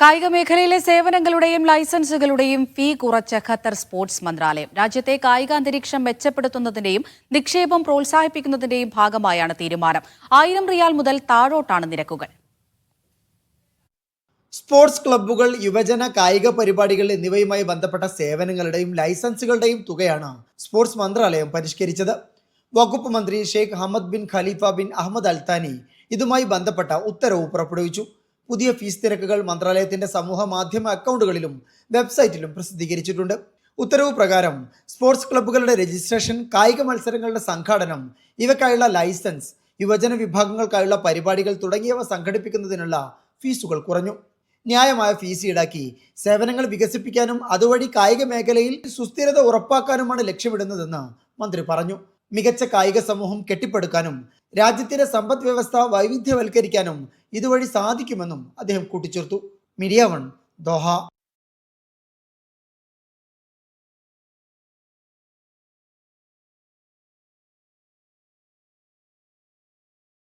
കായിക മേഖലയിലെ സേവനങ്ങളുടെയും ലൈസൻസുകളുടെയും ഫീ കുറച്ച ഖത്തർ സ്പോർട്സ് മന്ത്രാലയം. രാജ്യത്തെ കായിക അന്തരീക്ഷം മെച്ചപ്പെടുത്തുന്നതിന്റെയും നിക്ഷേപം പ്രോത്സാഹിപ്പിക്കുന്നതിന്റെയും ഭാഗമായാണ് തീരുമാനം. ആയിരം റിയാൽ മുതൽ താഴോട്ടാണ് നിരക്കുകൾ. സ്പോർട്സ് ക്ലബ്ബുകൾ യുവജന കായിക പരിപാടികൾ എന്നിവയുമായി ബന്ധപ്പെട്ട സേവനങ്ങളുടെയും ലൈസൻസുകളുടെയും തുകയാണ് സ്പോർട്സ് മന്ത്രാലയം പരിഷ്കരിച്ചത്. വകുപ്പ് മന്ത്രി Sheikh Hamad bin Khalifa bin Ahmed Al Thani ഇതുമായി ബന്ധപ്പെട്ട ഉത്തരവ് പുറപ്പെടുവിച്ചു. പുതിയ ഫീസ് നിരക്കുകൾ മന്ത്രാലയത്തിന്റെ സമൂഹ മാധ്യമ അക്കൗണ്ടുകളിലും വെബ്സൈറ്റിലും പ്രസിദ്ധീകരിച്ചിട്ടുണ്ട്. ഉത്തരവ് പ്രകാരം സ്പോർട്സ് ക്ലബ്ബുകളുടെ രജിസ്ട്രേഷൻ കായിക മത്സരങ്ങളുടെ സംഘാടനം ഇവയ്ക്കായുള്ള ലൈസൻസ് യുവജന വിഭാഗങ്ങൾക്കായുള്ള പരിപാടികൾ തുടങ്ങിയവ സംഘടിപ്പിക്കുന്നതിനുള്ള ഫീസുകൾ കുറഞ്ഞു. ന്യായമായ ഫീസ് ഈടാക്കി സേവനങ്ങൾ വികസിപ്പിക്കാനും അതുവഴി കായിക മേഖലയിൽ സുസ്ഥിരത ഉറപ്പാക്കാനുമാണ് ലക്ഷ്യമിടുന്നതെന്ന് മന്ത്രി പറഞ്ഞു. മികച്ച കായിക സമൂഹം കെട്ടിപ്പടുക്കാനും രാജ്യത്തിന്റെ സമ്പദ് വ്യവസ്ഥ വൈവിധ്യവൽക്കരിക്കാനും ഇതുവഴി സാധിക്കുമെന്നും അദ്ദേഹം കൂട്ടിച്ചേർത്തു. Media One Doha.